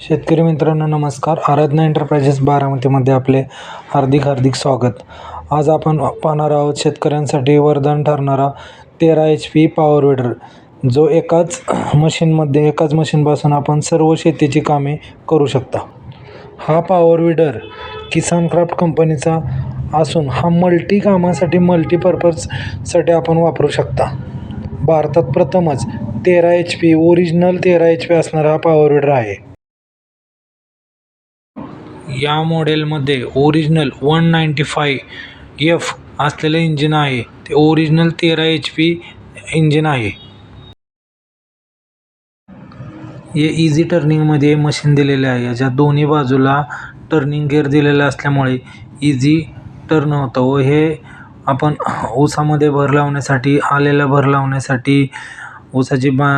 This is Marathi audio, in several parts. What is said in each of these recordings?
शेतकरी मित्रांनो नमस्कार. आराधना एंटरप्राइजेस बारामतीमध्ये आपले हार्दिक हार्दिक स्वागत. आज आपण पाहणार आहोत शेतकऱ्यांसाठी वरदान ठरणारा तेरा एच पी पॉवर वेडर जो एकाच मशीनमध्ये एकाच मशीनपासून आपण सर्व शेतीची कामे करू शकता. हा पॉवर विडर किसान क्राफ्ट कंपनीचा असून हा मल्टी कामासाठी मल्टीपर्पजसाठी आपण वापरू शकता. भारतात प्रथमच तेरा एच पी ओरिजिनल तेरा एच पी असणारा हा पॉवर विडर आहे. या मॉडेलमध्ये original one ninety five F असलेलं इंजिन आहे. ते ओरिजिनल तेरा एच पी इंजिन आहे. हे इझी टर्निंगमध्ये मशीन दिलेले आहे. याच्या दोन्ही बाजूला टर्निंग गेअर दिलेला असल्यामुळे इझी टर्न होतं. व हे आपण ऊसामध्ये भर लावण्यासाठी आलेला भर लावण्यासाठी ऊसाची बा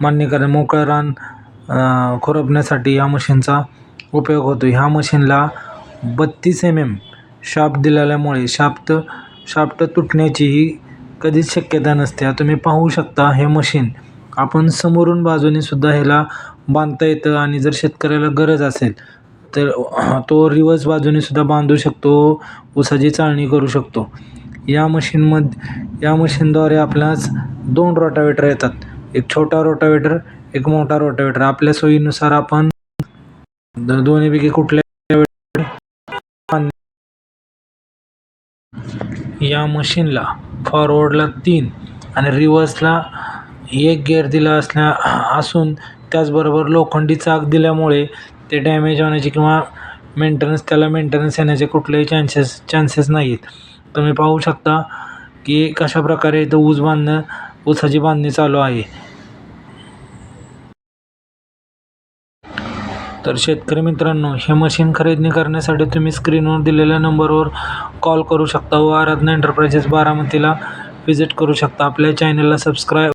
मान्य करा मोकळं रान खुरपण्यासाठी या मशीनचा उपयोग होतो ह्या मशीनला बत्तीस एम एम शाफ्ट दिलेल्यामुळे शाफ्ट शाफ्ट तुटण्याचीही कधीच शक्यता नसते. तुम्ही पाहू शकता हे मशीन आपण समोरून बाजूने सुद्धा ह्याला बांधता येतं आणि जर शेतकऱ्याला गरज असेल तर तो रिवर्स बाजूने सुद्धा बांधू शकतो ऊसाची चाळणी करू शकतो. या मशीनमध्ये या मशीनद्वारे आपल्यास दोन रोटावेटर येतात. एक छोटा रोटावेटर एक मोठा रोटावेटर आपल्या सोयीनुसार आपण दोन्हीपैकी कुठल्या या मशीनला फॉरवर्डला तीन आणि रिव्हर्सला एक गेअर दिला असल्या असून त्याचबरोबर लोखंडी चाक दिल्यामुळे ते डॅमेज होण्याची किंवा मेंटेनन्स त्याला मेंटेनन्स येण्याचे कुठलेही चान्सेस चान्सेस नाहीत. तुम्ही पाहू शकता की कशा प्रकारे इथं ऊस बांधणं ऊसाची बांधणी चालू आहे. तर शेतकरी मित्रांनो हे मशीन खरेदी करण्यासाठी तुम्ही स्क्रीनवर दिलेल्या नंबरवर कॉल करू शकता व आराधना एंटरप्राइजेस बारामतीला व्हिजिट करू शकता. आपल्या चॅनलला सबस्क्राईब